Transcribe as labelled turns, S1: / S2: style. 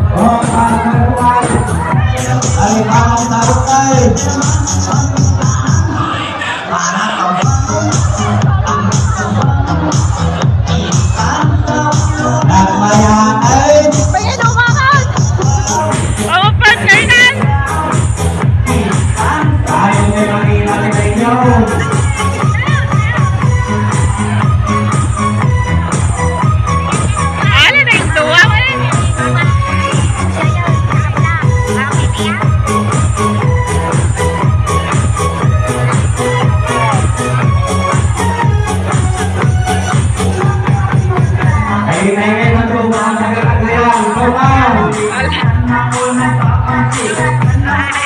S1: Oh, I'm not going to lie. I'm not going to lie.
S2: Karena rumah.